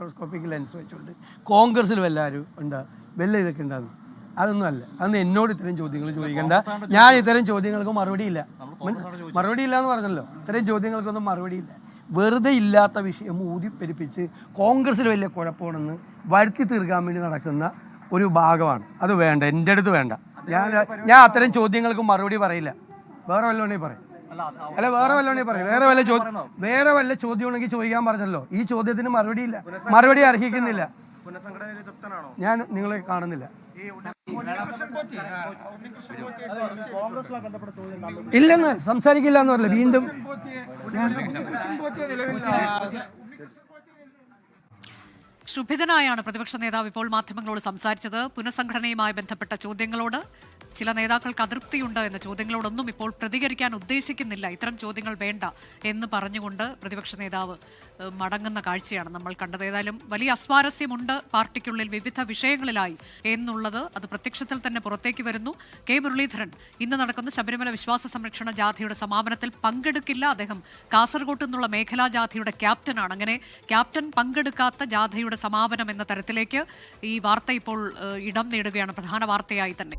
Microscopic lens വെച്ചുകൊണ്ട് കോൺഗ്രസ്സിൽ എല്ലാവരും ഉണ്ട്? വല്ല ഇതൊക്കെ ഉണ്ടാകും അതൊന്നും അല്ല. അന്ന് എന്നോട് ഇത്തരം ചോദ്യങ്ങൾ ചോദിക്കണ്ട. ഞാൻ ഇത്തരം ചോദ്യങ്ങൾക്ക് മറുപടിയില്ല മറുപടി ഇല്ല. എന്ന് പറഞ്ഞല്ലോ. ഇത്തരം ചോദ്യങ്ങൾക്കൊന്നും മറുപടി ഇല്ല. വെറുതെ ഇല്ലാത്ത വിഷയം ഊതിപ്പെരിപ്പിച്ച് കോൺഗ്രസ്സിൽ വലിയ കുഴപ്പമാണെന്ന് വരുത്തി തീർക്കാൻ വേണ്ടി നടക്കുന്ന ഒരു ഭാഗമാണ്. അത് വേണ്ട. എന്റെ അടുത്ത് വേണ്ട. ഞാൻ ഞാൻ അത്തരം ചോദ്യങ്ങൾക്ക് മറുപടി പറയില്ല. വേറെ വല്ലതുണ്ടെങ്കിൽ പറയും. അല്ല വേറെ വല്ല പറയും. വേറെ വല്ല ചോദ്യം വേറെ വല്ല ചോദ്യം ഉണ്ടെങ്കിൽ ചോദിക്കാൻ പറഞ്ഞല്ലോ. ഈ ചോദ്യത്തിന് മറുപടി ഇല്ല. മറുപടി അർഹിക്കുന്നില്ല. ഞാൻ നിങ്ങളെ കാണുന്നില്ല. ഇല്ലെന്ന് സംസാരിക്കില്ല എന്ന് പറഞ്ഞില്ല. വീണ്ടും ക്ഷുഭിതനായാണ് പ്രതിപക്ഷ നേതാവ് ഇപ്പോൾ മാധ്യമങ്ങളോട് സംസാരിച്ചത്. പുനഃസംഘടനയുമായി ബന്ധപ്പെട്ട ചോദ്യങ്ങളോട് ചില നേതാക്കൾക്ക് അതൃപ്തിയുണ്ട് എന്ന ചോദ്യങ്ങളോടൊന്നും ഇപ്പോൾ പ്രതികരിക്കാൻ ഉദ്ദേശിക്കുന്നില്ല. ഇത്തരം ചോദ്യങ്ങൾ വേണ്ട എന്ന് പറഞ്ഞുകൊണ്ട് പ്രതിപക്ഷ നേതാവ് മടങ്ങുന്ന കാഴ്ചയാണ് നമ്മൾ കണ്ടത്. ഏതായാലും വലിയ അസ്വാരസ്യമുണ്ട് പാർട്ടിക്കുള്ളിൽ വിവിധ വിഷയങ്ങളിലായി എന്നുള്ളത് അത് പ്രത്യക്ഷത്തിൽ തന്നെ പുറത്തേക്ക് വരുന്നു. കെ. മുരളീധരൻ ഇന്ന് നടക്കുന്ന ശബരിമല വിശ്വാസ സംരക്ഷണ ജാഥയുടെ സമാപനത്തിൽ പങ്കെടുക്കില്ല. അദ്ദേഹം കാസർഗോട്ട് നിന്നുള്ള മേഖലാ ജാഥയുടെ ക്യാപ്റ്റനാണ്. അങ്ങനെ ക്യാപ്റ്റൻ പങ്കെടുക്കാത്ത ജാഥയുടെ സമാപനം എന്ന തരത്തിലേക്ക് ഈ വാർത്ത ഇപ്പോൾ ഇടം നേടുകയാണ്. പ്രധാന വാർത്തയായി തന്നെ.